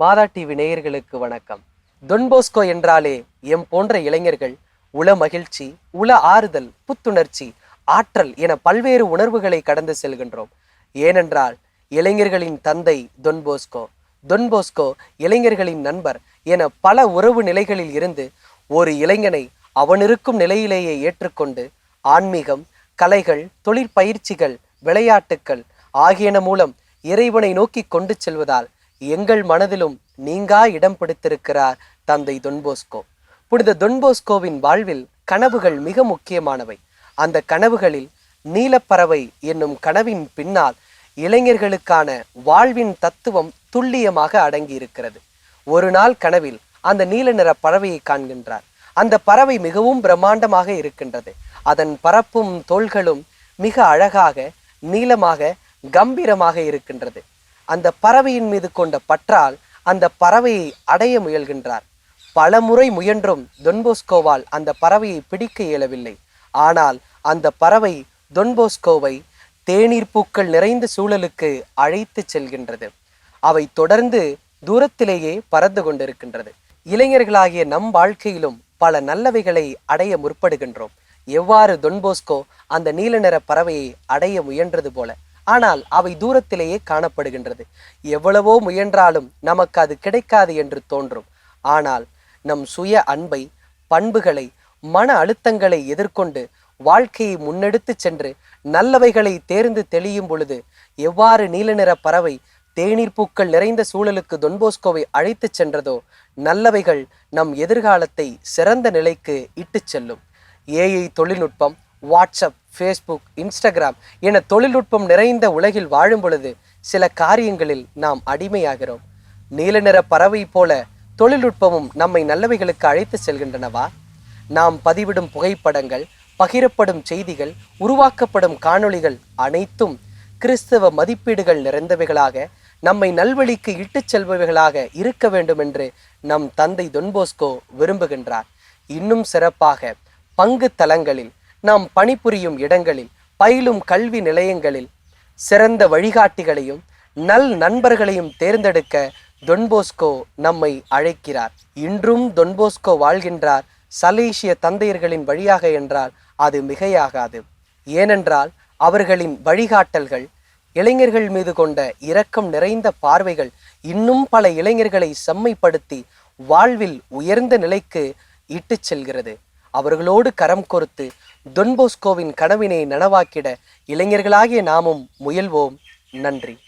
மாதா TV நேயர்களுக்கு வணக்கம். Don Bosco என்றாலே எம் போன்ற இளைஞர்கள் உள மகிழ்ச்சி உள ஆறுதல் புத்துணர்ச்சி ஆற்றல் என பல்வேறு உணர்வுகளை கடந்து செல்கின்றோம். ஏனென்றால் இளைஞர்களின் தந்தை தொன்போஸ்கோ தொன்போஸ்கோ இளைஞர்களின் நண்பர் என பல உறவு நிலைகளில் இருந்து ஒரு இளைஞனை அவனிருக்கும் நிலையிலேயே ஏற்றுக்கொண்டு ஆன்மீகம் கலைகள் தொழிற்பயிற்சிகள் விளையாட்டுக்கள் ஆகியன மூலம் இறைவனை நோக்கி கொண்டு செல்வதால் எங்கள் மனதிலும் நீங்கா இடம் பிடித்திருக்கிறார் தந்தை தொன்போஸ்கோ புனித தொன்போஸ்கோவின் வாழ்வில் கனவுகள் மிக முக்கியமானவை. அந்த கனவுகளில் நீலப்பறவை என்னும் கனவின் பின்னால் இளைஞர்களுக்கான வாழ்வின் தத்துவம் துல்லியமாக அடங்கியிருக்கிறது. ஒரு நாள் கனவில் அந்த நீல நிற பறவையை காண்கின்றார். அந்த பறவை மிகவும் பிரம்மாண்டமாக இருக்கின்றது. அதன் பரப்பும் தோள்களும் மிக அழகாக நீளமாக கம்பீரமாக இருக்கின்றது. அந்த பறவையின் மீது கொண்ட பற்றால் அந்த பறவையை அடைய முயல்கின்றார். பல முறை முயன்றும் தொன்போஸ்கோவால் அந்த பறவையை பிடிக்க இயலவில்லை. ஆனால் அந்த பறவை தொன்போஸ்கோவை தேநீர் பூக்கள் நிறைந்த சூழலுக்கு அழைத்து செல்கின்றது. அவை தொடர்ந்து தூரத்திலேயே பறந்து கொண்டிருக்கின்றது. இளைஞர்களாகிய நம் வாழ்க்கையிலும் பல நல்லவைகளை அடைய முற்படுகின்றோம். எவ்வாறு தொன்போஸ்கோ அந்த நீல நிற பறவையை அடைய முயன்றது போல ஆனால் அவை தூரத்திலேயே காணப்படுகின்றது. எவ்வளவோ முயன்றாலும் நமக்கு அது கிடைக்காது என்று தோன்றும். ஆனால் நம் சுய அன்பை பண்புகளை மன அழுத்தங்களை எதிர்கொண்டு வாழ்க்கையை முன்னெடுத்து சென்று நல்லவைகளை தேர்ந்து தெளியும் பொழுது எவ்வாறு நீல நிற பறவை தேநீர் பூக்கள் நிறைந்த சூழலுக்கு தொன்போஸ்கோவை அழைத்துச் சென்றதோ நல்லவைகள் நம் எதிர்காலத்தை சிறந்த நிலைக்கு இட்டுச் செல்லும். ஏஐ தொழில்நுட்பம் வாட்ஸ்அப் ஃபேஸ்புக் இன்ஸ்டாகிராம் என தொழில்நுட்பம் நிறைந்த உலகில் வாழும் பொழுது சில காரியங்களில் நாம் அடிமையாகிறோம். நீல நிற பறவை போல தொழில்நுட்பமும் நம்மை நல்லவைகளுக்கு அழைத்து செல்கின்றனவா? நாம் பதிவிடும் புகைப்படங்கள் பகிரப்படும் செய்திகள் உருவாக்கப்படும் காணொளிகள் அனைத்தும் கிறிஸ்தவ மதிப்பீடுகள் நிறைந்தவைகளாக நம்மை நல்வழிக்கு இட்டுச் செல்பவைகளாக இருக்க வேண்டும் என்று நம் தந்தை தொன்போஸ்கோ விரும்புகின்றார். இன்னும் சிறப்பாக பங்கு தலங்களில் நாம் பணிபுரியும் இடங்களில் பயிலும் கல்வி நிலையங்களில் சிறந்த வழிகாட்டிகளையும் நல் நண்பர்களையும் தேர்ந்தெடுக்க தொன்போஸ்கோ நம்மை அழைக்கிறார். இன்றும் தொன்போஸ்கோ வாழ்கின்றார் சலேசிய தந்தையர்களின் வழியாக என்றால் அது மிகையாகாது. ஏனென்றால் அவர்களின் வழிகாட்டல்கள் இளைஞர்கள் மீது கொண்ட இரக்கம் நிறைந்த பார்வைகள் இன்னும் பல இளைஞர்களை செம்மைப்படுத்தி வாழ்வில் உயர்ந்த நிலைக்கு இட்டுச் செல்கிறது. அவர்களோடு கரம் கோர்த்து தொன்போஸ்கோவின் கனவினை நனவாக்கிட இளைஞர்களாகிய நாமும் முயல்வோம். நன்றி.